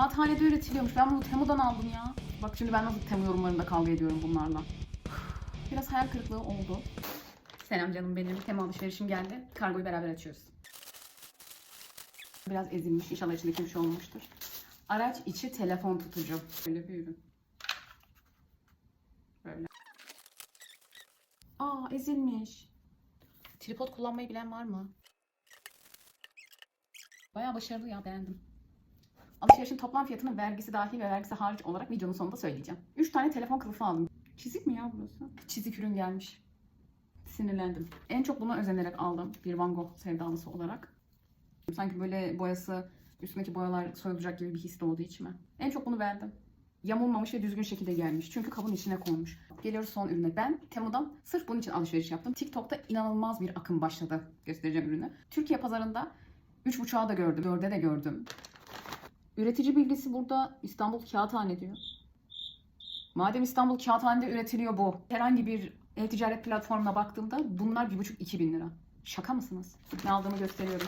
Kağıthanede üretiliyormuş. Ben bunu Temu'dan aldım ya. Bak şimdi ben nasıl Temu yorumlarında kavga ediyorum bunlarla. Biraz hayal kırıklığı oldu. Selam canım benim. Temu alışverişim geldi. Kargoyu beraber açıyoruz. Biraz ezilmiş. İnşallah içindeki bir şey olmuştur. Araç içi telefon tutucu. Böyle bir ürün. Böyle. Aa ezilmiş. Tripod kullanmayı bilen var mı? Bayağı başarılı ya beğendim. Alışverişin toplam fiyatının vergisi dahil ve vergisi hariç olarak videonun sonunda söyleyeceğim. 3 tane telefon kılıfı aldım. Çizik mi ya burası? Çizik ürün gelmiş. Sinirlendim. En çok buna özenerek aldım. Bir Van Gogh sevdalısı olarak. Sanki böyle boyası, üstündeki boyalar soyulacak gibi bir his doğdu içime. En çok bunu beğendim. Yamulmamış ve düzgün şekilde gelmiş. Çünkü kabın içine konmuş. Geliyoruz son ürüne. Ben Temu'dan sırf bunun için alışveriş yaptım. TikTok'ta inanılmaz bir akım başladı. Göstereceğim ürünü. Türkiye pazarında 3.5'a da gördüm. 4'e de gördüm. Üretici bilgisi burada İstanbul Kağıthane diyor. Madem İstanbul Kağıthane'de üretiliyor bu. Herhangi bir e-ticaret platformuna baktığımda bunlar 1,5-2 bin lira. Şaka mısınız? Ne aldığımı gösteriyorum.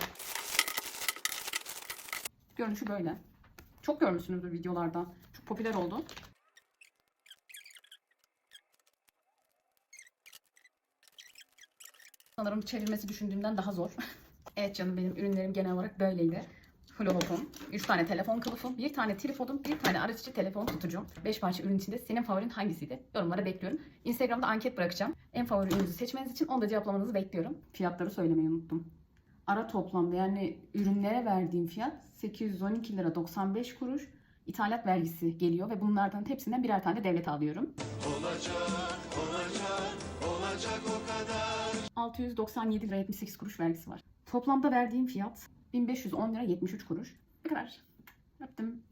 Görünüşü böyle. Çok görmüşsünüzdür videolarda. Çok popüler oldu. Sanırım çevirmesi düşündüğümden daha zor. evet canım benim ürünlerim genel olarak böyleydi. Hula-hoop'um, 3 tane telefon kılıfım, 1 tane tripodum, 1 tane araç telefon tutucum. 5 parça ürün içinde senin favorin hangisiydi? Yorumlara bekliyorum. Instagram'da anket bırakacağım. En favori ürününüzü seçmeniz için onu da cevaplamanızı bekliyorum. Fiyatları söylemeyi unuttum. Ara toplamda yani ürünlere verdiğim fiyat 812 lira 95 kuruş. İthalat vergisi geliyor ve bunlardan hepsinden birer tane devlet alıyorum. 697 lira 78 kuruş vergisi var. Toplamda verdiğim fiyat 1510 lira 73 kuruş. Ne kadar? Yaptım.